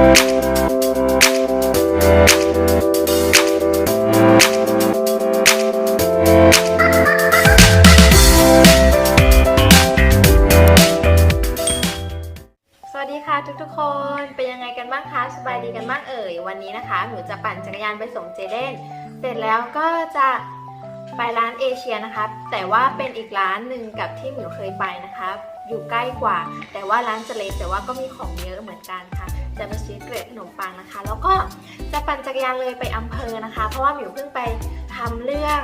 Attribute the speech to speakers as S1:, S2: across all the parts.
S1: สวัสดีค่ะทุกๆ คนเป็นยังไงกันบ้างคะสบายดีกันบ้างเอ่ยวันนี้นะคะ หนูจะปั่นจักรยานไปส่งเจเดนเสร็จแล้วก็จะไปร้านเอเชียนะคะ แต่ว่าเป็นอีกร้านหนึ่งกับที่หนูเคยไปนะคะ อยู่ใกล้กว่า แต่ว่าร้านจะเล็กแต่ว่าก็มีของเยอะเหมือนกันค่ะ จะมาซื้อเกร็ดขนมปังนะคะ แล้วก็จะปั่นจักรยานเลยไปอำเภอนะคะ เพราะว่าหมิวเพิ่งไปทำเรื่อง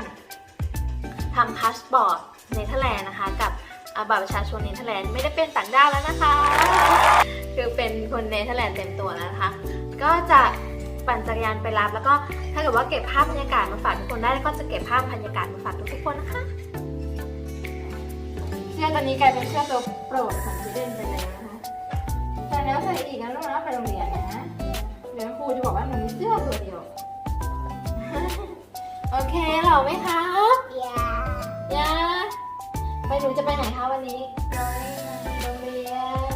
S1: ทำพาสปอร์ตเนเธอร์แลนด์นะคะกับอาบัตรประชาชนเนเธอร์แลนด์ไม่ได้เป็นต่างด้าวแล้วนะคะ คือเป็นคนเนเธอร์แลนด์เต็มตัวแล้วนะคะ ก็จะปั่นจักรยานไปรับแล้วก็ถ้าเกิดว่าเก็บภาพบรรยากาศมาฝากทุกคนได้ก็จะเก็บภาพบรรยากาศมาฝากทุกคนนะคะเสื้อตัวนี้กลายเป็นเสื้อตัวโปรดของจีเดนไปแล้วนะคะใส่ แล้วใส่อีกนะลูกนะไปโรงเรียนนะ เดี๋ยวครูจะบอกว่าหนูมีเสื้อตัวเดียว โอเคเหราไหมครับ
S2: ยา
S1: ยาไปหนูจะไปไหนคะวันนี้
S2: น้อย
S1: โรงเรียน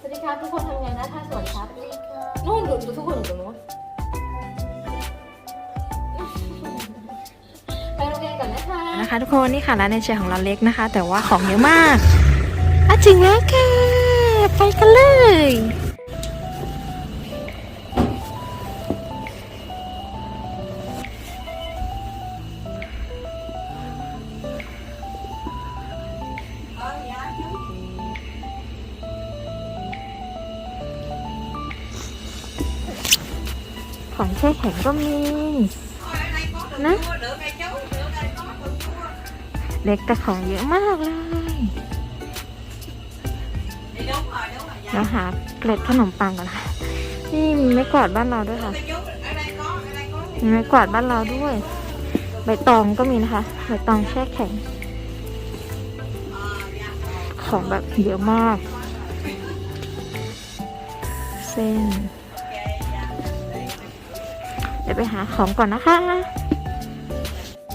S1: สวัสดีครับทุกคนทำงานนะท่าสวัสดีครับ
S2: นี่ก็
S1: นู่นดูดูทุกคนอยู่ตรงนู้นไปโรงเรียนก่อนนะคะ
S3: นะคะ ทุกคนนี่ค่ะร้านเอเชียของเราเล็กนะคะ แต่ว่าของเยอะมากอะถึงแล้วค่ะ ไปกันเลย ของแช่แข็งก็มี นะเล็กแต่ของเยอะมากเลย เราหาเกล็ดขนมปังกันค่ะนี่มีไม้กวาดบ้านเราด้วยค่ะมีไม้กวาดบ้านเราด้วย ใบตองก็มีนะคะ ใบตองแช่แข็ง ของแบบเยอะมาก เส้น เดี๋ยวไปหาของก่อนนะคะ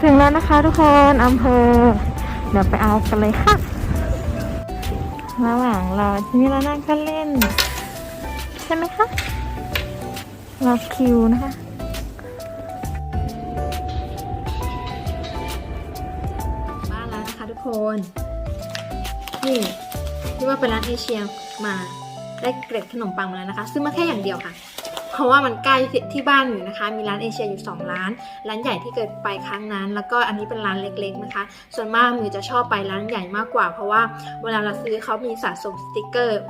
S3: ถึงแล้วนะคะทุกคนอำเภอ เดี๋ยวไปเอากันเลยค่ะ ระหว่างรอที่นี่เรานั่งก็เล่น ใช่ไหมคะรอคิวนะคะ
S1: บ้านแล้วนะคะทุกคนนี่ที่ว่าไปร้านเอเชียมาได้เกร็ดขนมปังมาแล้วนะคะ ซื้อมาแค่อย่างเดียวค่ะ เพราะว่ามันใกล้ที่บ้านอยู่นะคะ มีร้านเอเชียอยู่ 2 ร้าน ร้านใหญ่ที่เคยไปครั้งนั้น แล้วก็อันนี้เป็นร้านเล็กๆนะคะ ส่วนมากมิวจะชอบไปร้านใหญ่มากกว่า เพราะว่าเวลาเราซื้อเขามีสะสมสติกเกอร์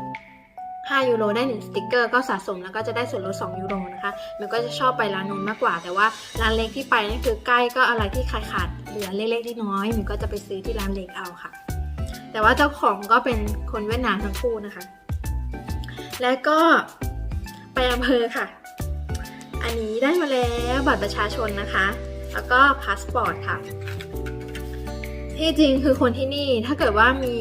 S1: 5ยูโรได้ 1 สติกเกอร์ก็สะสมแล้วก็จะได้ส่วนลด2ยูโรนะคะมิวก็จะชอบไปร้านนู้นมากกว่า แต่ว่าร้านเล็กที่ไปนี่คือใกล้ก็อะไรที่ขายขาดเหลือเล็กๆน้อยๆมิวก็จะไปซื้อที่ร้านเล็กเอาค่ะ แต่ว่าเจ้าของก็เป็นคนเวียดนามทั้งคู่นะคะ แล้วก็ อำเภอค่ะ อันนี้ได้มาแล้วบัตรประชาชนนะคะ แล้วก็พาสปอร์ตค่ะ ที่จริงคือคนที่นี่ถ้าเกิดว่ามี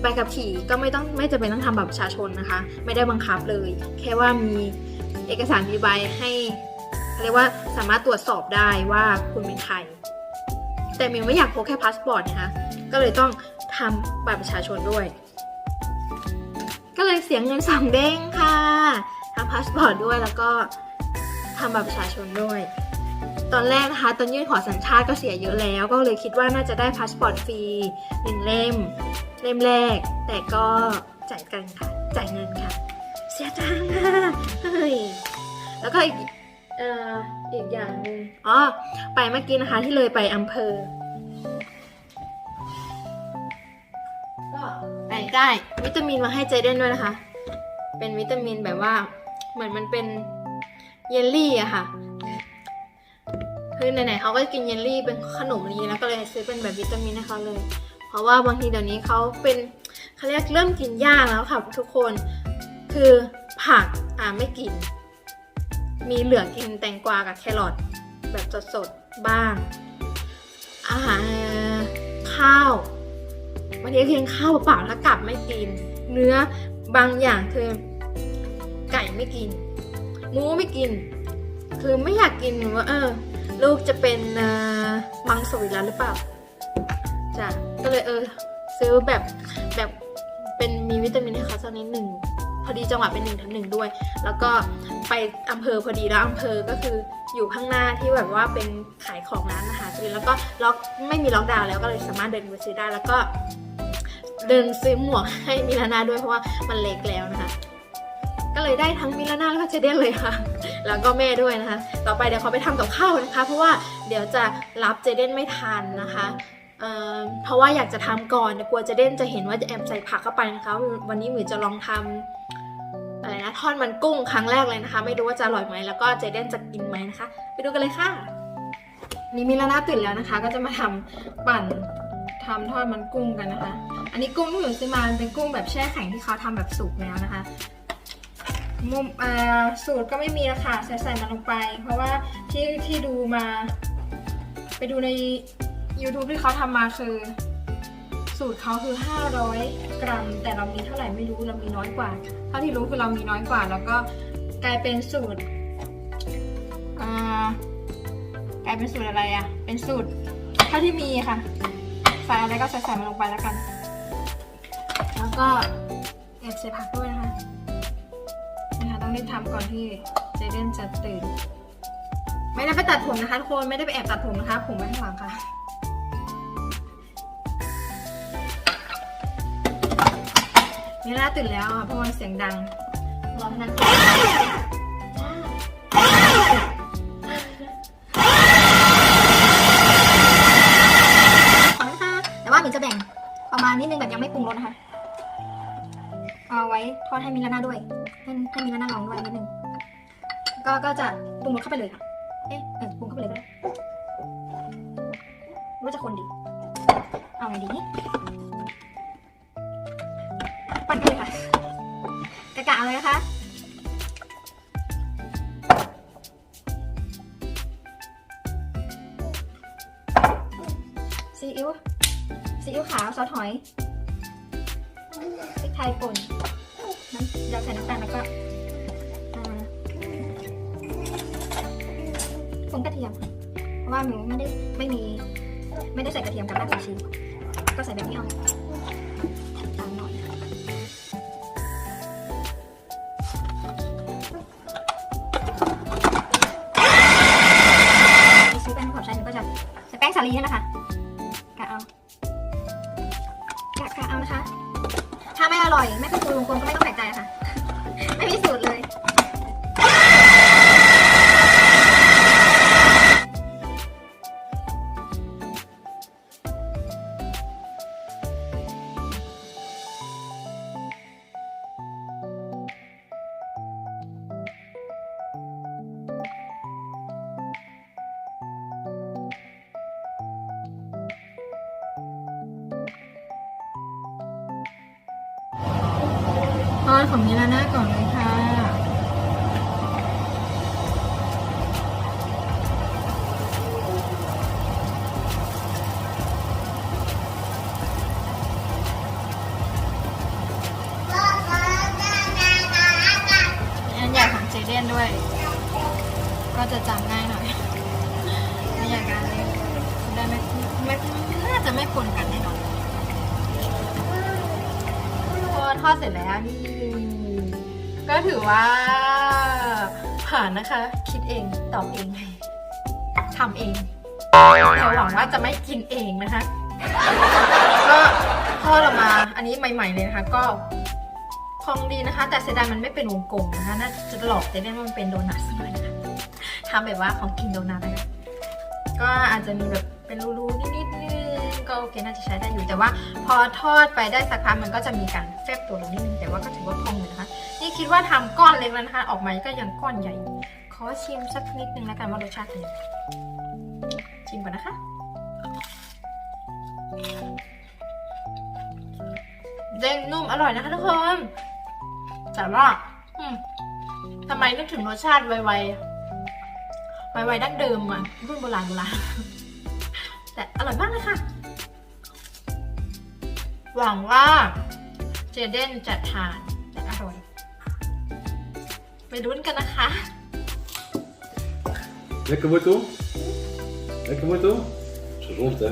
S1: ใบขับขี่ก็ไม่ต้องไม่จำเป็นต้องทำบัตรประชาชนนะคะ ไม่ได้บังคับเลย แค่ว่ามีเอกสารมีใบให้เรียกว่าสามารถตรวจสอบได้ว่าคุณเป็นใคร แต่มิวไม่อยากพกแค่พาสปอร์ตนะคะ ก็เลยต้องทำบัตรประชาชนด้วย ก็เลยเสียเงินสองเด้งค่ะ ทำพาสปอร์ตด้วยแล้วก็ทำบัตรประชาชนด้วย ตอนแรกนะคะตอนยื่นขอสัญชาติก็เสียเยอะแล้ว ก็เลยคิดว่าน่าจะได้พาสปอร์ตฟรีหนึ่งเล่ม เล่มแรก แต่ก็จ่ายกันค่ะจ่ายเงินค่ะ เสียตังค์ค่ะเฮ้ยแล้วก็อีกอ,อีกอย่างหนึ่งอ๋อไปเมื่อกี้นะคะที่เลยไปอำเภอ ก็ไปได้วิตามินมาให้เจเดนด้วยนะคะ เป็นวิตามินแบบว่า เหมือนมันเป็นเยลลี่อะค่ะ คือไหนๆเขาก็กินเยลลี่เป็นขนมนี้แล้วก็เลยซื้อเป็นแบบวิตามินให้เขาเลย เพราะว่าบางทีเดี๋ยวนี้เขาเป็นเขาเรียกเริ่มกินยากแล้วค่ะทุกคน คือผักอ่าไม่กิน มีเหลือกินแตงกวากับแครอทแบบสดๆบ้าง อาหารข้าวบางทีกินข้าวเปล่าแล้วกลับไม่กิน เนื้อบางอย่างคือ ไม่กิน หมูไม่กิน คือไม่อยากกินว่าเออ ลูกจะเป็นมังสวิรัตหรือเปล่าจ้ะก็เลยเออ ซื้อแบบแบบเป็นมีวิตามินให้เขาสักนิดหนึ่งพอดีจังหวะเป็นหนึ่งทับหนึ่งด้วย แล้วก็ไปอำเภอพอดีแล้วอำเภอก็คืออยู่ข้างหน้าที่แบบว่าเป็นขายของร้านอาหารพอดีแล้วก็ล็อกไม่มีล็อกดาวน์แล้วก็เลยสามารถเดินไปซื้อได้แล้วก็ เดินซื้อหมวกให้มิลานาด้วยเพราะว่ามันเล็กแล้วนะคะ ก็เลยได้ทั้งมิลาน่าแล้วก็เจเดนเลยค่ะ แล้วก็แม่ด้วยนะคะ ต่อไปเดี๋ยวเขาไปทำกับข้าวนะคะ เพราะว่าเดี๋ยวจะรับเจเดนไม่ทันนะคะเเพราะว่าอยากจะทำก่อนกลัวเจเดนจะเห็นว่าจะแอบใส่ผักเข้าไปนะคะ วันนี้หมือจะลองทำอะไรนะทอดมันกุ้งครั้งแรกเลยนะคะ ไม่รู้ว่าจะอร่อยไหมแล้วก็เจเดนจะกินไหมนะคะ ไปดูกันเลยค่ะ นี่มิลาน่าตื่นแล้วนะคะ ก็จะมาทำปั่นทำทอดมันกุ้งกันนะคะ อันนี้กุ้งที่หนูซื้อมามันเป็นกุ้งแบบแช่แข็งที่เขาทำแบบสุกแล้วนะคะ มุมอ่าสูตรก็ไม่มีแล้วค่ะใส่ใส่มันลงไป เพราะว่าที่ที่ดูมา ไปดูใน YouTube ที่เขาทำมาคือ สูตรเขาคือ 500 กรัม แต่เรามีเท่าไหร่ไม่รู้เรามีน้อยกว่า เท่าที่รู้คือเรามีน้อยกว่า แล้วก็กลายเป็นสูตรอ่ากลายเป็นสูตรอะไรอะเป็นสูตรเท่าที่มีค่ะ ใส่อะไรก็ใส่ใส่มันลงไปแล้วกัน แล้วก็แอบใส่ผักด้วยนะคะ นะคะต้องรีบทำก่อนที่เจเดนจะตื่น ไม่ได้ไปตัดผมนะคะทุกคน ไม่ได้ไปแอบตัดผมนะคะ ผมไว้ข้างหลังค่ะ นี่ล่าตื่นแล้วค่ะเพราะว่าเสียงดังรอให้นันตื่นขอบคุณค่ะแต่ว่าหมินจะแบ่งประมาณนิดนึงแบบยังไม่ปรุงรสนะคะ เอาไว้ทอดให้มิลาน่าด้วย ให้ให้มิลาน่าลองด้วยนิดนึงก็ก็จะปรุงรสเข้าไปเลยค่ะ เอ๊ะเออปรุงเข้าไปเลยก็ได้ว่าจะคนดี เอาไงดีปั่นเลยค่ะกะกะเอาเลยนะคะซีอิ๊วซีอิ๊วขาวซอสหอยพริกไทยป่น เราใส่น้ำตาลแล้วก็อ่าผงกระเทียม เพราะว่าหนูไม่ได้ไม่มี ไม่ได้ใส่กระเทียมกับรากผักชีก็ใส่แบบนี้เอาตามหน่อยซื้อแป้งขอบใช้หนูก็จะใส่แป้งสาลีนี่แหละค่ะกะเอากะกะเอานะคะ ถ้าไม่อร่อย ไม่เป็นครูลุงกลมก็ไม่ต้องแป ของมิลาน่าก่อนเลยค่ะ อันใหญ่ของเจเดนด้วย ก็จะจำง่ายหน่อยไม่อยากการเลยได้ไม่ไม่น่าจะไม่ปนกันแน่นอนพอทอดเสร็จแล้วนี่ ก็ถือว่าผ่านนะคะ คิดเองตอบเองทำเองแต่หวังว่าจะไม่กินเองนะคะ ก็ทอดออกมาอันนี้ใหม่ ๆ เลยนะคะ ก็พองดีนะคะ แต่เสียดายมันไม่เป็นวงกลมนะคะน่าจะหลอกจะได้มันเป็นโดนัทสักหน่อยนะคะทำแบบว่าของกินโดนัทนะคะก็อาจจะมีแบบเป็นรูๆนิดๆ ก็โอเคน่าจะใช้ได้อยู่แต่ว่าพอทอดไปได้สักพักมันก็จะมีการแฟบตัวลงนิดนึงแต่ว่าก็ถือว่าพองอยู่นะคะ นี่คิดว่าทำก้อนเล็กแล้วนะคะออกมาก็ยังก้อนใหญ่ ขอชิมสักนิดนึงแล้วกันว่ารสชาติเป็นยังไงชิมก่อนนะคะ เด้งนุ่มอร่อยนะคะทุกคนแต่ว่าทำไมนึกถึงรสชาติไวๆไวๆดั้งเดิมอะรุ่นโบราณโบราณแต่อร่อยมากเลยค่ะ หวังว่าเจเดนจะทานและอร่อยไปลุ้นกันนะคะ
S2: Lekker wortel? Lekker wortel? Dat is gezond, hè?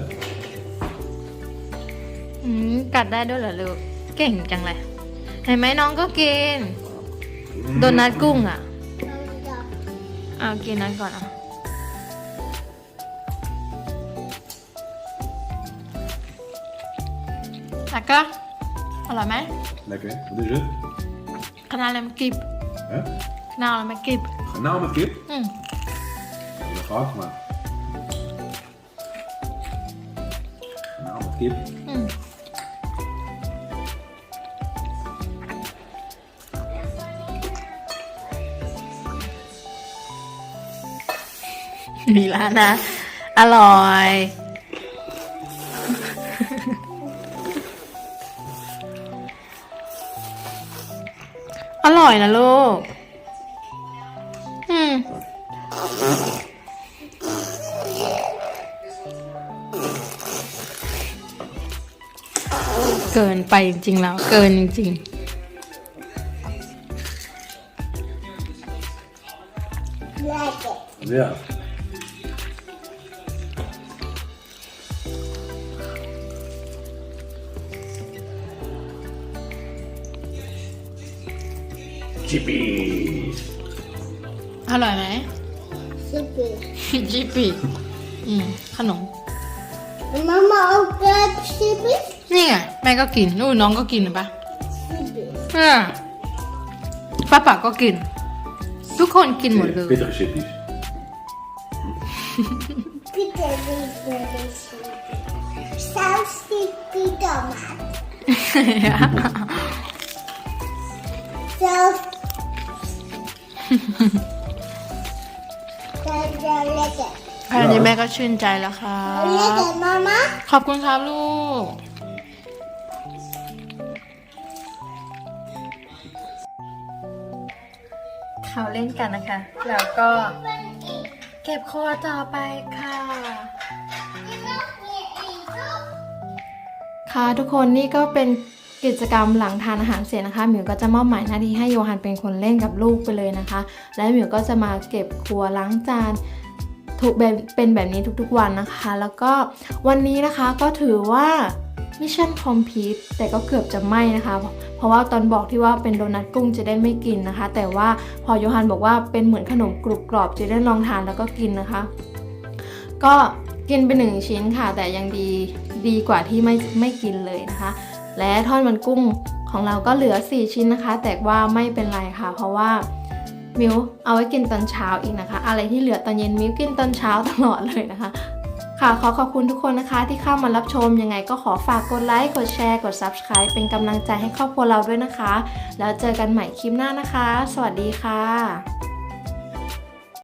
S3: อืมกัดได้ด้วยเหรอลูก เก่งจังเลยเห็นไหมน้องก็กิน
S2: Oh,
S1: โดนัทกุ้งอะ เอากินนั้นก่อนอะ แล้วก็อร่อยไหม
S2: Lekker, hè? Wat is het?
S1: คณะอะไรมันกริบ
S2: Hè?
S1: คณะอะไรมันกริบ
S2: Garnaal met kip?
S1: อืม
S2: Dat gehad, maar... Garnaal met kip.
S1: อืมมี อร่อยอร่อยนะลูก อืม เกินไปจริงๆแล้ว เกินจริง
S2: Ja. Chippies.
S1: ๆอร่อยไหม
S4: Super.
S1: จิปีอืมขนม
S4: Mama ook uh, super?
S1: นี่ไงแม่ก็กินนู่นน้องก็กินเห็นปะ
S4: Super.
S1: อ่าป้าป๋าก็กิน ทุกคนกินหมดเลย
S2: Pittige chippies.
S4: Pieter weet wel eens super. Zelfs die Pietermaat. Zelfs. Dat is wel lekker.
S1: อั นนี้แม่ก็ชื่นใจแล้วครับ
S4: Lekker, mama.
S1: ขอบคุณครับลูก เขาเล่นกันนะคะ แล้วก็เก็บครัวต่อไปค่ะค่ะทุกคนนี่ก็เป็น กิจกรรมหลังทานอาหารเสร็จนะคะหมิวก็จะมอบหมายหน้าที่ให้โยฮันเป็นคนเล่นกับลูกไปเลยนะคะ และหมิวก็จะมาเก็บครัวล้างจานถูกเป็นแบบนี้ทุกๆวันนะคะ แล้วก็วันนี้นะคะก็ถือว่ามิชชั่นคอมพลีทแต่ก็เกือบจะไม่นะคะ เพราะว่าตอนบอกที่ว่าเป็นโดนัทกุ้งจะได้ไม่กินนะคะ แต่ว่าพอโยฮันบอกว่าเป็นเหมือนขนมกรุบกรอบจะได้ลองทานแล้วก็กินนะคะ ก็กินไปหนึ่งชิ้นค่ะ แต่ยังดีดีกว่าที่ไม่ไม่กินเลยนะคะ และทอดมันกุ้งของเราก็เหลือ 4 ชิ้นนะคะ แต่ว่าไม่เป็นไรค่ะ เพราะว่ามิวเอาไว้กินตอนเช้าอีกนะคะ อะไรที่เหลือตอนเย็นมิวกินตอนเช้าตลอดเลยนะคะ ค่ะขอขอบคุณทุกคนนะคะ ที่เข้ามารับชมยังไงก็ขอฝากกดไลค์กดแชร์กด Subscribe เป็นกำลังใจให้ครอบครัวเราด้วยนะคะ แล้วเจอกันใหม่คลิปหน้านะคะ สวัสดีค่ะ